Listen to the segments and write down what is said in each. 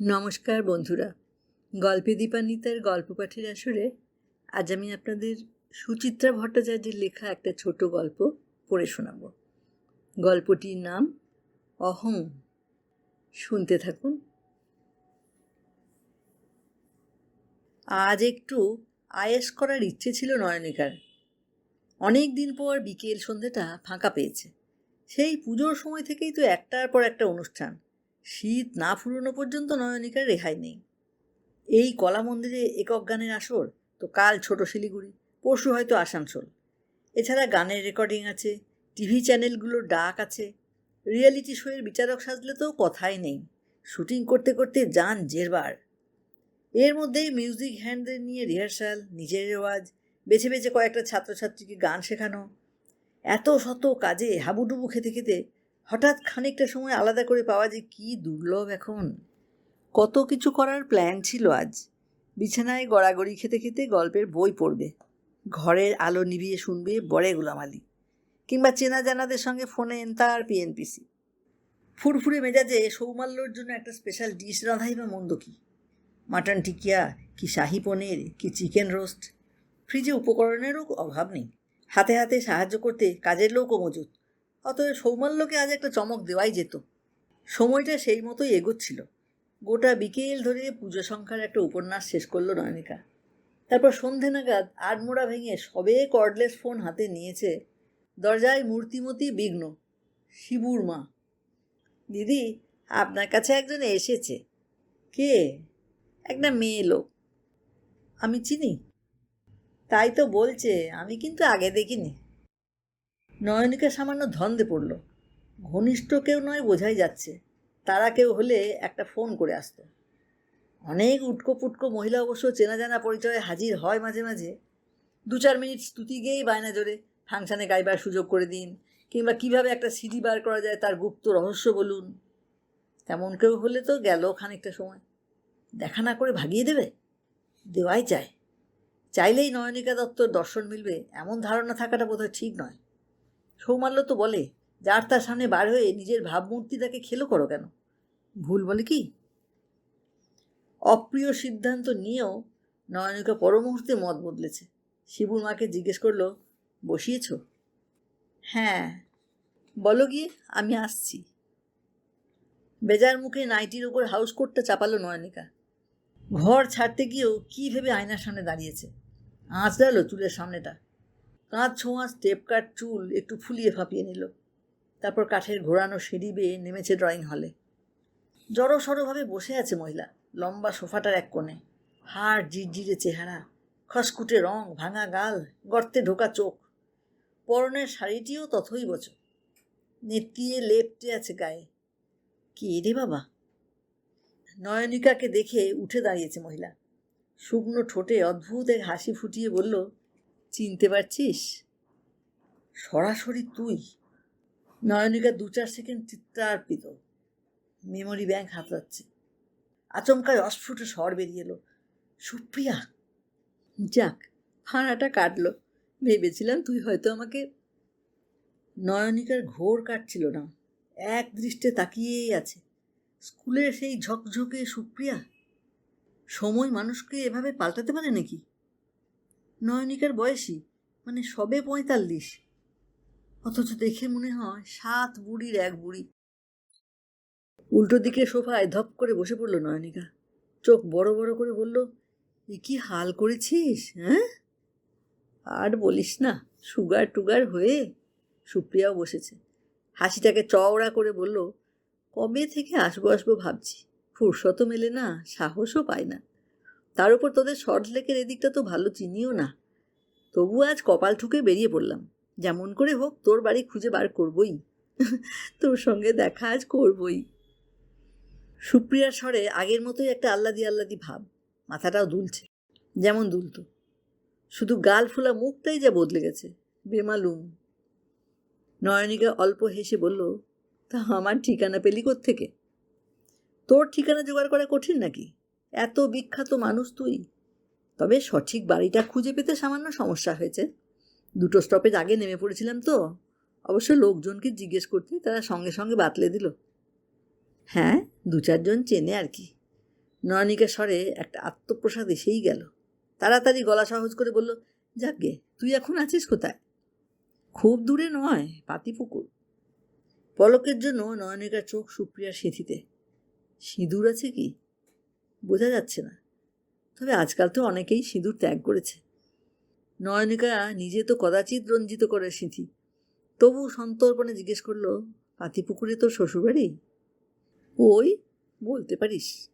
নমস্কার বন্ধুরা। গল্পে দীপান্বিতার গল্প পাঠের আসরে আজ আমি আপনাদের সুচিত্রা ভট্টাচার্যের লেখা একটা ছোট গল্প পড়ে শোনাব। গল্পটির নাম অহং। শুনতে থাকুন। আজ একটু আয়েস করার ইচ্ছে ছিল নয়নিকার। অনেক দিন পর বিকেল সন্ধ্যেটা ফাঁকা পেয়েছে। সেই পুজোর সময় থেকেই তো একটার পর একটা অনুষ্ঠান। শীত না ফুরোনো পর্যন্ত নয়নিকার রেহাই নেই। এই কলা মন্দিরে একক গানের আসর, তো কাল ছোট শিলিগুড়ি, পরশু হয়তো আসানসোল। এছাড়া গানের রেকর্ডিং আছে, টিভি চ্যানেলগুলোর ডাক আছে। রিয়েলিটি শোয়ের বিচারক সাজলে তো কথাই নেই। শুটিং করতে করতে যান জেরবার। এর মধ্যেই মিউজিক হ্যান্ডদের নিয়ে রিহার্সাল, নিজের রেওয়াজ, বেছে বেছে কয়েকটা ছাত্রছাত্রীকে গান শেখানো। এত শত কাজে হাবুডুবু খেতে খেতে হঠাৎ খানিকটা সময় আলাদা করে পাওয়া যে কি দুর্লভ এখন। কত কিছু করার প্ল্যান ছিল আজ। বিছানায় গড়াগড়ি খেতে খেতে গল্পের বই পড়বে। ঘরের আলো নিভিয়ে শুনবে বড়ে গুলামালি কিংবা চেনা জানাদের সঙ্গে ফোনে তার পিএনপিসি ফুরফুরে মেজাজে সৌমাল্যর জন্য একটা স্পেশাল ডিশ রাঁধাই বা মন্দ কি? মাটন টিকিয়া কি শাহি পনির, কি চিকেন রোস্ট ফ্রিজে উপকরণেরও অভাব নেই। হাতে হাতে সাহায্য করতে কাজের লোকও মজুত। অতএব সৌমাল্যকে আজ একটা চমক দেওয়াই যেত। সময়টা সেই মতোই এগোচ্ছিল। গোটা বিকেল ধরে পুজো সংখ্যার একটা উপন্যাস শেষ করল নয়নিকা। তারপর সন্ধে নাগাদ আড়মোড়া ভেঙে সবে কর্ডলেস ফোন হাতে নিয়েছে দরজায় মূর্তিমতি বিঘ্ন, শিবুর মা। দিদি, আপনার কাছে একজন এসেছে। কে? একটা মেয়ে লোক। আমি চিনি। তাই তো বলছে, আমি কিন্তু আগে দেখিনি। নয়নিকা সামান্য ধন্দে পড়ল। ঘনিষ্ঠ কেউ নয় বোঝাই যাচ্ছে, তারা কেউ হলে একটা ফোন করে আসতো। অনেক উটকো পুটকো মহিলা অবশ্য চেনা জানা পরিচয়ে হাজির হয় মাঝে মাঝে। দু চার মিনিট স্তুতি গেয়েই বায়না জোরে, ফাংশানে গাইবার সুযোগ করে দিন, কিংবা কীভাবে একটা সিডি বার করা যায় তার গুপ্ত রহস্য বলুন। তেমন কেউ হলে তো গেল খানিকটা সময়। দেখা না করে ভাগিয়ে দেবে? দেওয়াই চায় চাইলেই নয়নিকা দত্তর দর্শন মিলবে, এমন ধারণা থাকাটা বোধহয় ঠিক নয়। সৌমাল্য তো বলে, যার তার সামনে বার হয়ে নিজের ভাবমূর্তিটাকে খেলো করো কেন? ভুল বলে কি? অপ্রিয় সিদ্ধান্ত নিয়েও নয়নিকা পর মুহূর্তে মত বদলেছে। শিবুর মাকে জিজ্ঞেস করল, বসিয়েছ? হ্যাঁ। বলো গিয়ে, আমি আসছি। বেজার মুখে নাইটির ওপর হাউস কোটটা চাপালো নয়নিকা। ঘর ছাড়তে গিয়েও কী ভেবে আয়নার সামনে দাঁড়িয়েছে? আঁচড়ালো চুলের সামনেটা। কাঁধ ছোঁয়া স্টেপ কাট চুল একটু ফুলিয়ে ফাঁপিয়ে নিল। তারপর কাঠের ঘোরানো সিঁড়ি বেয়ে নেমেছে ড্রয়িং হলে জড়ো সড়োভাবে বসে আছে মহিলা, লম্বা সোফাটার এক কোণে। হাড় জিরজিরে চেহারা খসকুটে রং, ভাঙা গাল, গর্তে ঢোকা চোখ। পরনের শাড়িটিও তথই বছর নেতিয়ে লেপটে আছে গায়ে। কে রে বাবা? নয়নিকাকে দেখে উঠে দাঁড়িয়েছে মহিলা। শুকনো ঠোঁটে অদ্ভুত এক হাসি ফুটিয়ে বলল চিনতে পারছিস? সরাসরি তুই? নয়নিকা দু চার সেকেন্ড চিত্রার্পিত মেমোরি ব্যাংক হাতড়াচ্ছে। আচমকায় অস্ফুট স্বর বেরিয়ে এলো। সুপ্রিয়া! যাক ফাঁড়াটা কাটলো। ভেবেছিলাম তুই হয়তো আমাকে নয়নিকার ঘোর কাটছিল না। এক দৃষ্টে তাকিয়েই আছে। স্কুলের সেই ঝকঝকে সুপ্রিয়া? সময় মানুষকে এভাবে পাল্টাতে পারে নাকি? নয়নিকার বয়সী? মানে সবে পঁয়তাল্লিশ। অথচ দেখে মনে হয় সাত বুড়ির এক বুড়ি। উল্টো দিকে সোফায় ধপ করে বসে পড়ল নয়নিকা চোখ বড় বড় করে বলল, এ কি হাল করেছিস হ্যাঁ? আর বলিস না, সুগার টুগার হয়ে সুপ্রিয়াও বসেছে। হাসিটাকে চওড়া করে বলল, কবে থেকে আসব আসব ভাবছি, ফুরসতও মেলে না, সাহসও পায় না। তার উপর তোদের শর্ট লেকের এদিকটা তো ভালো চিনিও না। তবু আজ কপাল ঠুকে বেরিয়ে পড়লাম। যেমন করে হোক, তোর বাড়ি খুঁজে বার করবই। তোর সঙ্গে দেখা আজ করবই। সুপ্রিয়ার স্বরে আগের মতোই একটা আল্লাদি আল্লাদি ভাব, মাথাটাও দুলছে, যেমন দুলতো। শুধু গাল ফোলা মুখটাই যা বদলে গেছে, বেমালুম। নয়নিকা অল্প হেসে বলল, তা আমার ঠিকানা পেলি থেকে তোর ঠিকানা জোগাড় করা কঠিন নাকি? এত বিখ্যাত মানুষ তুই? তবে সঠিক বাড়িটা খুঁজে পেতে সামান্য সমস্যা হয়েছে। দুটো স্টপেজ আগে নেমে পড়েছিলাম তো। অবশ্য লোকজনকে জিজ্ঞেস করতে তারা সঙ্গে সঙ্গে বাতলে দিল। হ্যাঁ দু চারজন চেনে আর কি। নয়নিকা স্বরে একটা আত্মপ্রসাদ এসেই গেল। তাড়াতাড়ি গলা সহজ করে বলল যাকগে তুই এখন আছিস কোথায়? খুব দূরে নয়, পাতিপুকুর। পলকের জন্য নয়নিকার চোখ সুপ্রিয়ার সিঁথিতে। সিঁদুর আছে কি? বোঝা যাচ্ছে না। তবে আজকাল তো অনেকেই সিঁদুর ত্যাগ করেছে। নয়নিকা নিজে তো কদাচিৎ রঞ্জিত করে সিঁথি। তবু সন্তর্পণে জিজ্ঞেস করল, পাতিপুকুরে তোর শ্বশুরবাড়ি? ওই, বলতে পারিস।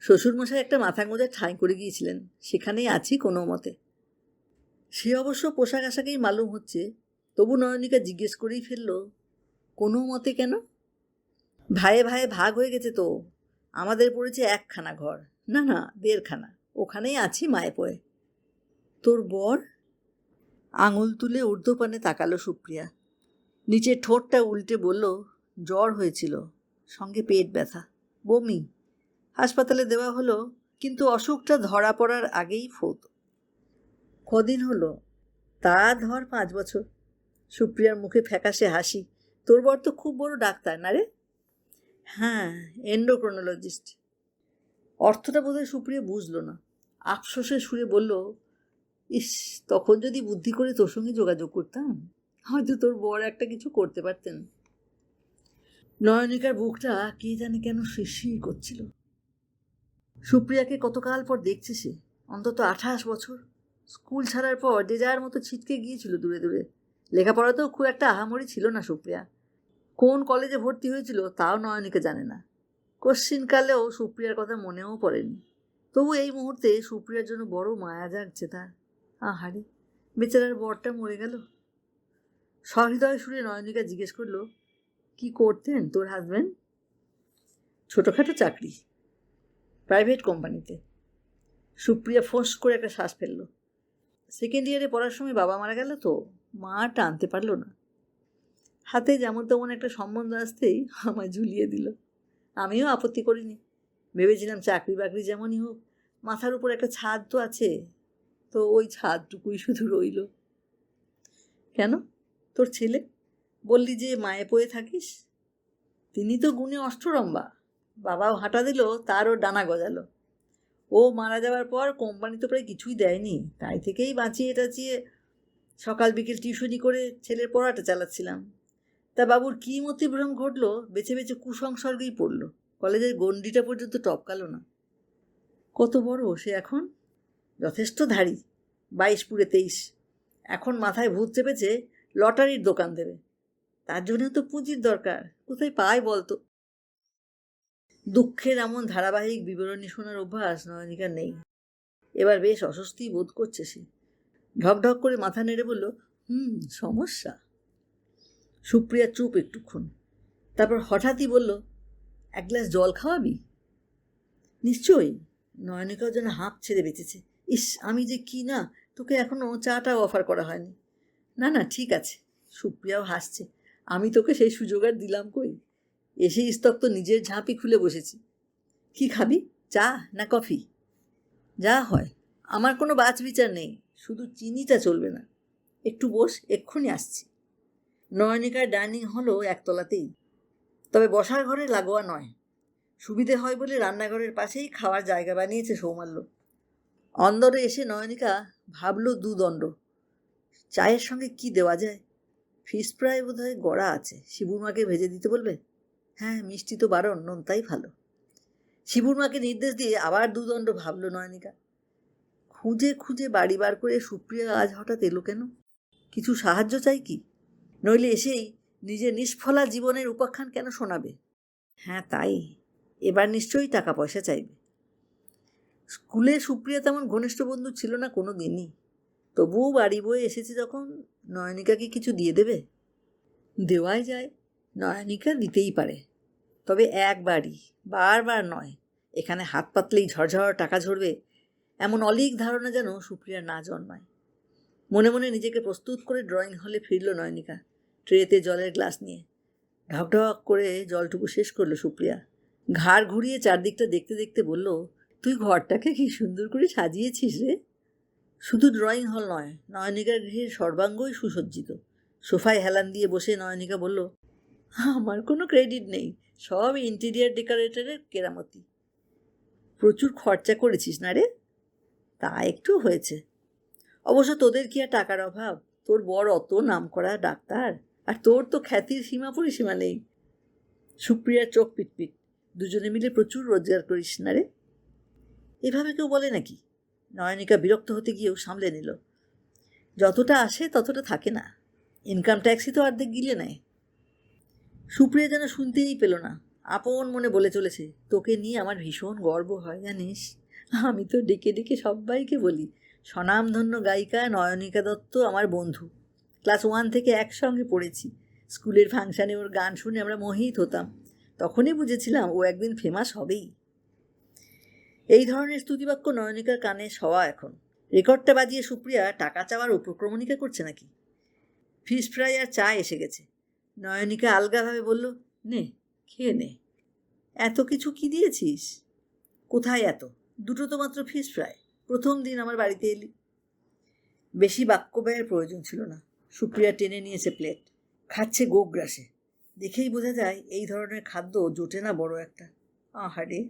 শ্বশুরমশাই একটা মাথা গোঁজার ঠাঁই করে গিয়েছিলেন। সেখানেই আছি কোনো মতে। সে অবশ্য পোশাক আশাকেই মালুম হচ্ছে। তবু নয়নিকা জিজ্ঞেস করেই ফেলল, কোনো মতে কেন? ভাইয়ে ভাইয়ে ভাগ হয়ে গেছে তো। আমাদের পড়েছে একখানা ঘর। না না, দেড়খানা। ওখানেই আছি মায়ে পয়ে তোর বর? আঙুল তুলে ঊর্ধ্বপানে তাকালো সুপ্রিয়া। নিচে ঠোঁটটা উল্টে বলল, জ্বর হয়েছিল। সঙ্গে পেট ব্যথা। বমি। হাসপাতালে দেওয়া হলো, কিন্তু অসুখটা ধরা পড়ার আগেই ফোত। কদিন হলো? তা ধর পাঁচ বছর। সুপ্রিয়ার মুখে ফ্যাকাশে হাসি। তোর বর তো খুব বড় ডাক্তার, না রে? হ্যাঁ এন্ডোক্রোনোলজিস্ট অর্থটা বোধহয় সুপ্রিয়া বুঝলো না। আফসোসের সুরে বলল, ইস, তখন যদি বুদ্ধি করে তোর সঙ্গে যোগাযোগ করতাম, হয়তো তোর বড় একটা কিছু করতে পারতেন। নয়নিকার বুকটা কে জানে কেন শিরশির করছিল। সুপ্রিয়াকে কতকাল পর দেখছে সে? অন্তত আঠাশ বছর। স্কুল ছাড়ার পর যে যার মতো ছিটকে গিয়েছিল দূরে দূরে। লেখাপড়াতেও খুব একটা আহামরি ছিল না সুপ্রিয়া। কোন কলেজে ভর্তি হয়েছিল তাও নয়নিকা জানে না। কোশ্চিনকালেও সুপ্রিয়ার কথা মনেও পড়েনি। তবু এই মুহূর্তে সুপ্রিয়ার জন্য বড় মায়া জাগছে তার। আহারে, বেচারার বরটা মরে গেল। সহৃদয় সুরে নয়নিকা জিজ্ঞেস করল, কি করতেন তোর হাজব্যান্ড ছোটোখাটো চাকরি প্রাইভেট কোম্পানিতে সুপ্রিয়া ফোঁস করে একটা শ্বাস ফেলল। সেকেন্ড ইয়ারে পড়ার সময় বাবা মারা গেল তো, মা টানতে পারল না। হাতে যেমন তেমন একটা সম্বন্ধ আসতেই আমায় ঝুলিয়ে দিল। আমিও আপত্তি করিনি। ভেবেছিলাম চাকরি বাকরি যেমনই হোক, মাথার উপর একটা ছাদ তো আছে, তো ওই ছাদটুকুই শুধু রইল। কেন? তোর ছেলে? বললি যে মায়ে পয়ে থাকিস? তিনি তো গুণে অষ্টরম্বা বাবাও হাঁটা দিল, তারও ডানা গজালো। ও মারা যাওয়ার পর কোম্পানি তো প্রায় কিছুই দেয়নি। তাই থেকেই বাঁচিয়ে টাচিয়ে সকাল বিকেল টিউশনি করে ছেলের পড়াটা চালাচ্ছিলাম। তা বাবুর কী মতিভ্রম ঘটলো? বেছে বেছে কুসংসর্গেই পড়ল। কলেজের গণ্ডিটা পর্যন্ত টপকালো না। কত বড় সে এখন? যথেষ্ট ধারী। বাইশ পুরে তেইশ। এখন মাথায় ভূত চেপেছে লটারির দোকান দেবে। তার জন্য তো পুঁজির দরকার। কোথায় পায় বলতো? দুঃখের এমন ধারাবাহিক বিবরণী শোনার অভ্যাস নয়নিকার নেই। এবার বেশ অস্বস্তি বোধ করছে সে। ঢকঢক করে মাথা নেড়ে বলল, হুম, সমস্যা। সুপ্রিয়া চুপ একটুক্ষণ। তারপর হঠাৎই বলল, এক গ্লাস জল খাওয়াবি নিশ্চয়ই। নয়নিকাও যেন হাঁপ ছেড়ে বেঁচেছে। ইস, আমি যে কি না, তোকে এখনও চাটাও অফার করা হয়নি। না না, ঠিক আছে। সুপ্রিয়াও হাসছে। আমি তোকে সেই সুযোগ আর দিলাম কই? এসে স্তক্ত নিজের ঝাঁপি খুলে বসেছি। কি খাবি, চা না কফি? যা হয়, আমার কোনো বাছ বিচার নেই, শুধু চিনিটা চলবে না। একটু বস, এক্ষুনি আসছি। নয়নিকার ডাইনিং হলো একতলাতেই। তবে বসার ঘরে লাগোয়া নয়। সুবিধে হয় বলে রান্নাঘরের পাশেই খাওয়ার জায়গা বানিয়েছে সৌমাল্য। অন্দরে এসে নয়নিকা ভাবল দুদণ্ড চায়ের সঙ্গে কি দেওয়া যায়? ফিশ ফ্রাই বোধহয় গড়া আছে। শিবুর মাকে ভেজে দিতে বলবে? হ্যাঁ মিষ্টি তো বারণ নোনতাই ভালো। শিবুর মাকে নির্দেশ দিয়ে আবার দুদণ্ড ভাবল নয়নিকা। খুঁজে খুঁজে বাড়ি বার করে সুপ্রিয়া আজ হঠাৎ এলো কেন? কিছু সাহায্য চাই কি? নইলে এসেই নিজের নিষ্ফলা জীবনের উপাখ্যান কেন শোনাবে? হ্যাঁ তাই। এবার নিশ্চয়ই টাকা পয়সা চাইবে। স্কুলে সুপ্রিয়া তেমন ঘনিষ্ঠ বন্ধু ছিল না কোনো দিনই তবুও বাড়ি বয়ে এসেছে যখন নয়নিকাকে কিছু দিয়ে দেবে? দেওয়াই যায়, নয়নিকা দিতেই পারে। তবে একবারই, বারবার নয়। এখানে হাত পাতলেই ঝরঝর টাকা ঝরবে, এমন অলিক ধারণা যেন সুপ্রিয়ার না জন্মায়। মনে মনে নিজেকে প্রস্তুত করে ড্রয়িং হলে ফিরল নয়নিকা। ট্রেতে জলের গ্লাস নিয়ে। ঢকঢক করে জলটুকু শেষ করল সুপ্রিয়া। ঘাড় ঘুরিয়ে চারদিকটা দেখতে দেখতে বলল, তুই ঘরটাকে কি সুন্দর করে সাজিয়েছিস রে? শুধু ড্রয়িং হল নয়, নয়নিকার গৃহের সর্বাঙ্গই সুসজ্জিত। সোফায় হেলান দিয়ে বসে নয়নিকা বলল, আমার কোনো ক্রেডিট নেই, সব ইন্টেরিয়ার ডেকোরেটরের কেরামতি। প্রচুর খরচা করেছিস না রে? তা একটু হয়েছে। অবশ্য তোদের কি আর টাকার অভাব? তোর বড় অত নাম করা ডাক্তার। আর তোর তো খ্যাতির সীমা পরিসীমা নেই। সুপ্রিয়ার চোখ পিটপিট। দুজনে মিলে প্রচুর রোজগার করিস না রে। এভাবে কেউ বলে নাকি? নয়নিকা বিরক্ত হতে গিয়েও সামলে নিল। যতটা আসে ততটা থাকে না। ইনকাম ট্যাক্সই তো অর্ধেক গিলে নেয়। সুপ্রিয়া যেন শুনতেই পেল না। আপন মনে বলে চলেছে, তোকে নিয়ে আমার ভীষণ গর্ব হয়, জানিস? আমি তো ডেকে ডেকে সবাইকে বলি, স্বনামধন্য গায়িকা নয়নিকা দত্ত আমার বন্ধু। ক্লাস ওয়ান থেকে একসঙ্গে পড়েছি। স্কুলের ফাংশানে ওর গান শুনে আমরা মোহিত হতাম। তখনই বুঝেছিলাম ও একদিন ফেমাস হবেই। এই ধরনের স্তুতিবাক্য নয়নিকার কানে সওয়া এখন। রেকর্ডটা বাজিয়ে সুপ্রিয়া টাকা চাওয়ার উপক্রমণিকা করছে নাকি? ফিশ ফ্রাই আর চা এসে গেছে। নয়নিকা আলগাভাবে বলল, নে, খেয়ে নে। এত কিছু কি দিয়েছিস? কোথায় এত? দুটো তো মাত্র ফিশ ফ্রাই। প্রথম দিন আমার বাড়িতে এলি। বেশি বাক্য ব্যয়ের প্রয়োজন ছিল না। সুপ্রিয়া টেনে নিয়েছে প্লেট খাচ্ছে গোগ্রাসে দেখেই বোঝা যায় এই ধরনের খাদ্য জোটে না বড় একটা। আহারে।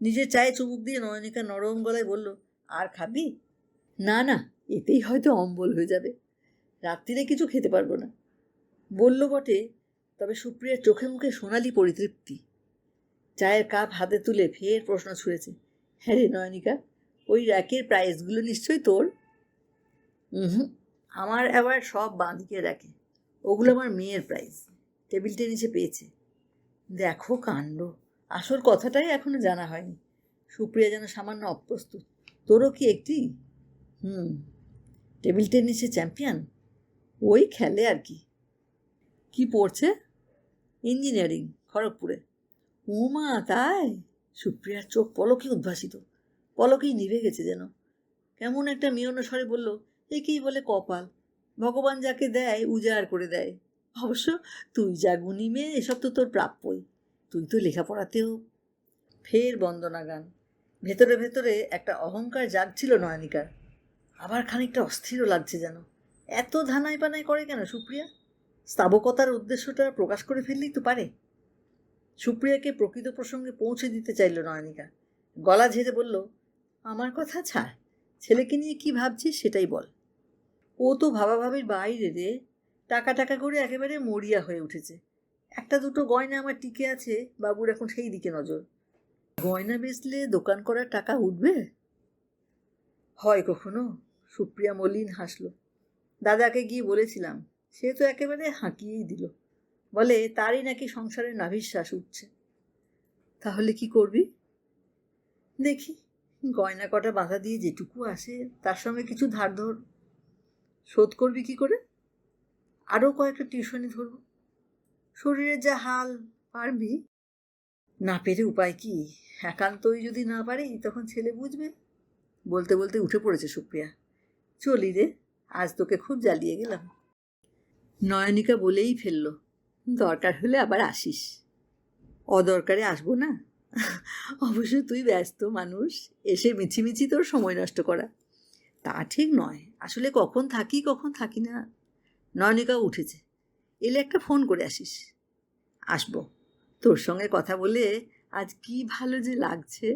নিজের চায়ে চুমুক দিয়ে নয়নিকা নরম গলায় বলল, আর খাবি? না না, এতেই হয়তো অম্বল হয়ে যাবে। রাত্রিরে কিছু খেতে পারব না। বলল বটে, তবে সুপ্রিয়ার চোখে মুখে সোনালি পরিতৃপ্তি। চায়ের কাপ হাতে তুলে ফের প্রশ্ন ছুঁড়েছে হ্যাঁ রে নয়নিকা, ওই র্যাকের প্রাইসগুলো নিশ্চয়ই তোর? হুম আমার আবার সব বাঁদিকে রাখে ওগুলো আমার মেয়ের প্রাইজ টেবিল টেনিসে পেয়েছে। দেখো কাণ্ড। আসল কথাটাই এখনও জানা হয়নি। সুপ্রিয়া যেন সামান্য অপ্রস্তুত। তোরও কি একটি? হুম। টেবিল টেনিসে চ্যাম্পিয়ন ওই খেলে আর কি। কি পড়ছে? ইঞ্জিনিয়ারিং খড়গপুরে। উমা, তাই? সুপ্রিয়ার চোখ পলকে উদ্ভাসিত। পলকেই নিভে গেছে যেন। কেমন একটা মিয়নো স্বরে বলল একেই বলে কপাল। ভগবান যাকে দেয়, উজাড় করে দেয়। অবশ্য তুই যা গুণী মেয়ে, এসব তো তোর প্রাপ্যই। তুই তো লেখাপড়াতেও ফের বন্দনা গান ভেতরে ভেতরে একটা অহংকার জাগছিল নয়নিকার। আবার খানিকটা অস্থিরও লাগছে যেন। এত ধানাই পানাই করে কেন সুপ্রিয়া? স্তাবকতার উদ্দেশ্যটা প্রকাশ করে ফেললেই তো পারে। সুপ্রিয়াকে প্রকৃত প্রসঙ্গে পৌঁছে দিতে চাইল নয়নিকা গলা ঝেড়ে বলল, আমার কথা ছাড়। ছেলেকে নিয়ে কি ভাবছিস সেটাই বল। ও তো ভাবাভাবির বাইরে রে। টাকা টাকা করে একেবারে মরিয়া হয়ে উঠেছে। একটা দুটো গয়না আমার টিকে আছে, বাবুর এখন সেই দিকে নজর। গয়না বেচলে দোকান করার টাকা উঠবে? হয় কখনো? সুপ্রিয়া মলিন হাসল। দাদাকে গিয়ে বলেছিলাম, সে তো একেবারে হাঁকিয়েই দিল। বলে, তারই নাকি সংসারের নাভিশ্বাস উঠছে। তাহলে কি করবি? দেখি, গয়না কটা বাঁধা দিয়ে যেটুকু আসে, তার সঙ্গে কিছু ধার ধর। শোধ করবি কি করে? আরও কয়েকটা টিউশনি ধরব। শরীরের যা হাল পারবি, না পেরে উপায় কি? একান্তই যদি না পারি, তখন ছেলে বুঝবে। বলতে বলতে উঠে পড়েছে সুপ্রিয়া। চলি রে, আজ তোকে খুব জ্বালিয়ে গেলাম। নয়নিকা বলেই ফেলল, দরকার হলে আবার আসিস। অদরকারে আসব না? অবশ্য তুই ব্যস্ত মানুষ, এসে মিছিমিছি তোর সময় নষ্ট করা। তা ঠিক নয় আসলে কখন থাকি কখন থাকি না। নয়নিকা উঠেছে, এলে একটা ফোন করে আসিস। আসব, তোর সঙ্গে কথা বলে আজ কি ভালো যে লাগছে।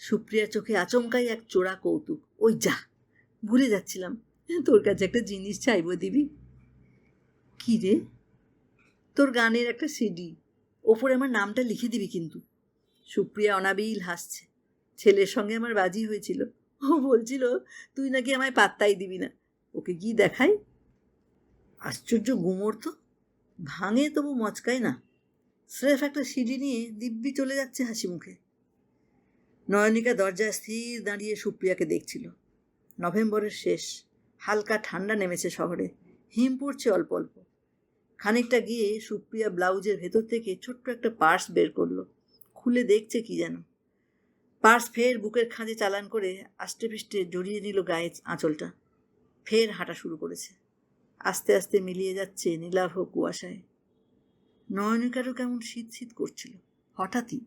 সুপ্রিয়ার চোখে আচমকাই এক চোরা কৌতুক। ওই যা, ভুলে যাচ্ছিলাম, তোর কাছে একটা জিনিস চাইব দিবি। কী রে? তোর গানের একটা সিডি ওপরে আমার নামটা লিখে দিবি কিন্তু। সুপ্রিয়া অনাবিল হাসছে, ছেলের সঙ্গে আমার বাজি হয়েছিল। ও বলছিল, তুই নাকি আমায় পাত্তাই দিবি না। ওকে গিয়ে দেখাই। আশ্চর্য গুমর তো। ভাঙে তবু মচকায় না। স্রেফ একটা সিঁড়ি নিয়ে দিব্যি চলে যাচ্ছে হাসি মুখে। নয়নিকা দরজায় স্থির দাঁড়িয়ে সুপ্রিয়াকে দেখছিল। নভেম্বরের শেষ, হালকা ঠান্ডা নেমেছে শহরে। হিম পড়ছে অল্প অল্প। খানিকটা গিয়ে সুপ্রিয়া ব্লাউজের ভেতর থেকে ছোট্ট একটা পার্স বের করল। খুলে দেখছে কি যেন। পার্স ফের বুকের খাঁজে চালান করে আষ্টে পৃষ্ঠে জড়িয়ে নিল গায়ে আঁচলটা। ফের হাঁটা শুরু করেছে। আস্তে আস্তে মিলিয়ে যাচ্ছে নীলাভ কুয়াশায়। নয়নিকারও কেমন শীত শীত করছিল। হঠাৎই